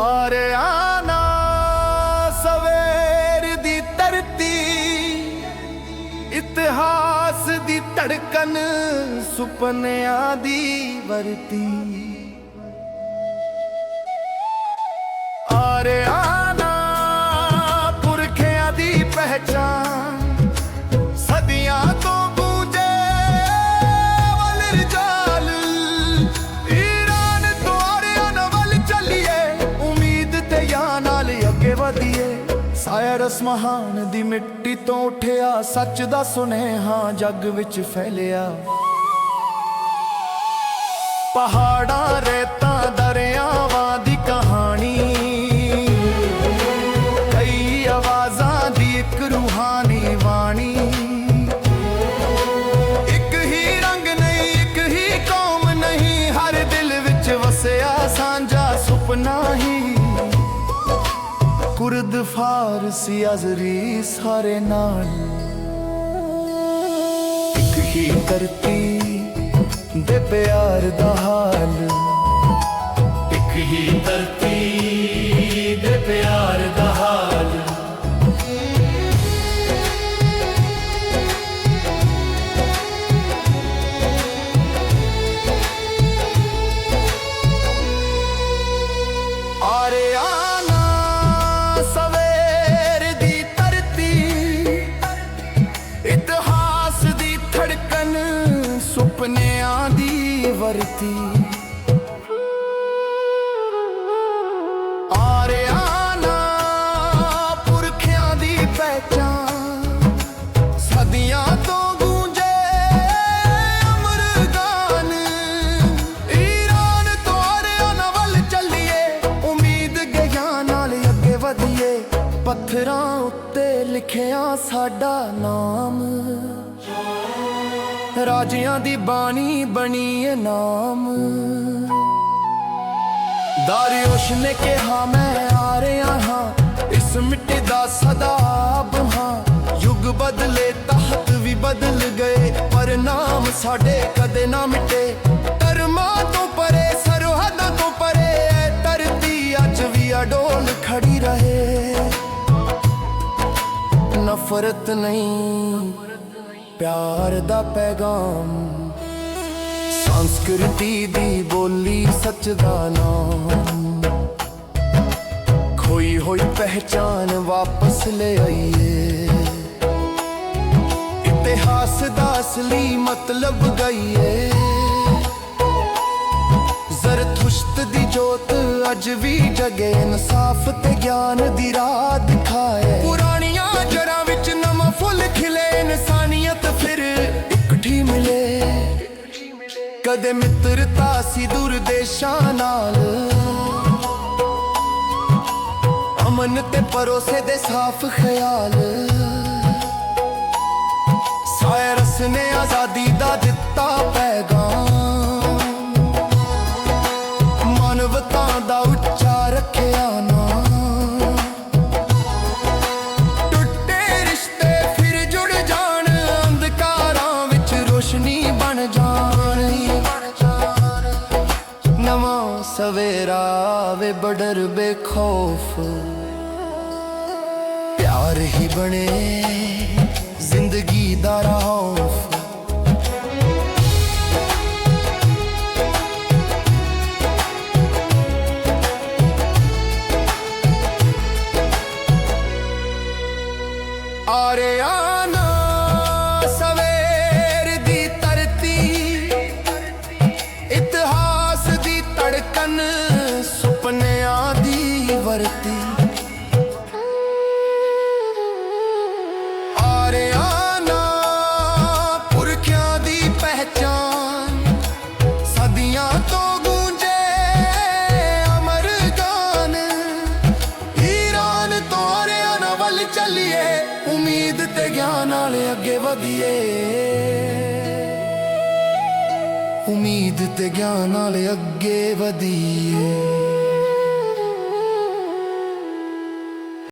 ਆਰਿਆਨਾ ਸਵੇਰ ਦੀ ਧਰਤੀ ਇਤਿਹਾਸ ਦੀ ਧੜਕਨ ਸੁਪਨਿਆਂ ਦੀ ਵਰਤੀ ਆਰਿਆਨਾ ਪੁਰਖਿਆਂ ਸਾਇਰਸ ਮਹਾਨ ਦੀ ਮਿੱਟੀ ਤੋਂ ਉਠਿਆ, ਸੱਚ ਦਾ ਸੁਨੇਹਾ ਜੱਗ ਵਿੱਚ ਫੈਲਿਆ। ਪਹਾੜਾਂ, ਰੇਤਾਂ, ਦਰਿਆਵਾਂ ਕੁਰਦ ਫਾਰਸੀ ਅਜ਼ਰੀ ਸਾਰੇ ਨਾਲ। ਇੱਕ ਹੀ ਧਰਤੀ ਦੇ ਪਿਆਰ ਦਾ ਹਾਲ। ਦੀ ਵਰਤੀ ਆਰਿਆਨਾ ਪੁਰਖਿਆਂ ਦੀ ਪਹਿਚਾਨ ਸਦੀਆਂ ਤੋਂ ਗੂੰਜੇ ਅਮਰ ਗਾਨ ਈਰਾਨ ਤੋਂ ਆਰਿਆਨਾ ਵੱਲ ਚੱਲੀਏ। ਉਮੀਦ ਗਿਆਨ ਨਾਲ ਅੱਗੇ ਵਧੀਏ। ਪੱਥਰਾਂ ਉੱਤੇ ਲਿਖਿਆ ਸਾਡਾ ਨਾਮ। ਰਾਜਿਆਂ ਦੀ ਬਾਣੀ ਬਣੀ ਏ ਨਾਮ। ਦਾਰਿਓਸ਼ ਨੇ ਕਿਹਾ, ਮੈਂ ਆ ਰਿਹਾ ਹਾਂ, ਇਸ ਮਿੱਟੀ ਦਾ ਸਦਾ ਆਬ ਹਾਂ। ਯੁੱਗ ਬਦਲੇ ਤਖਤ ਵੀ ਬਦਲ ਗਏ, ਪਰ ਨਾਮ ਸਾਡੇ ਕਦੇ ਨਾ ਮਿਟੇ। ਧਰਮਾਂ ਤੋਂ ਪਰੇ, ਸਰਹੱਦਾਂ ਤੋਂ ਪਰੇ ਧਰਤੀ ਅੱਜ ਵੀ ਅਡੋਲ ਖੜੀ ਰਹੇ। ਨਫ਼ਰਤ ਨਹੀਂ ਪਿਆਰ ਦਾ ਪੈਗਾਮ। ਸੰਸਕ੍ਰਿਤੀ ਦੀ ਬੋਲੀ ਸੱਚ ਦਾ ਨਾਮ। ਖੋਈ ਹੋਈ ਪਹਿਚਾਨ ਵਾਪਸ ਲੈ ਆਈਏ। ਇਤਿਹਾਸ ਦਾ ਅਸਲੀ ਮਤਲਬ ਗਈਏ। ਜ਼ਰਥੁਸ਼ਤ ਦੀ ਜੋਤ ਅੱਜ ਵੀ ਜਗੇ। ਇਨਸਾਫ ਤੇ ਗਿਆਨ ਦੀ ਰਾਹ ਦਿਖਾਏ। ਕਦੇ ਮਿੱਤਰਤਾ ਸੀ ਦੂਰ ਦੇਸ਼ਾਂ ਨਾਲ। ਅਮਨ ਤੇ ਪਰੋਸੇ ਦੇ ਸਾਫ਼ ਖਿਆਲ। ਸਾਇਰਸ ਨੇ ਆਜ਼ਾਦੀ ਦਾ ਦਿੱਤਾ ਪੈਗਾਮ। ਸਵੇਰਾ ਵੇ ਬਡਰ ਬੇਖੌਫ ਪਿਆਰ ਹੀ ਬਣੇ ਜ਼ਿੰਦਗੀ ਦਾ ਰੌਫ। ਆਰਿਆਨਾ ਆ ਵਰਤੀ। ਆਰਿਆਨਾ, ਪੁਰਖਿਆਂ ਦੀ ਪਹਿਚਾਨ ਸਦੀਆਂ ਤੋਂ ਗੂੰਜੇ ਅਮਰ ਗਾਨ ਤੋਂ ਆਰਿਆਨਾ ਵੱਲ ਚੱਲੀਏ, ਉਮੀਦ ਤੇ ਗਿਆਨ ਨਾਲ ਅੱਗੇ ਵਧੀਏ। ਉਮੀਦ ਤੇ ਗਿਆਨ ਨਾਲ ਅੱਗੇ ਵਧੀਏ।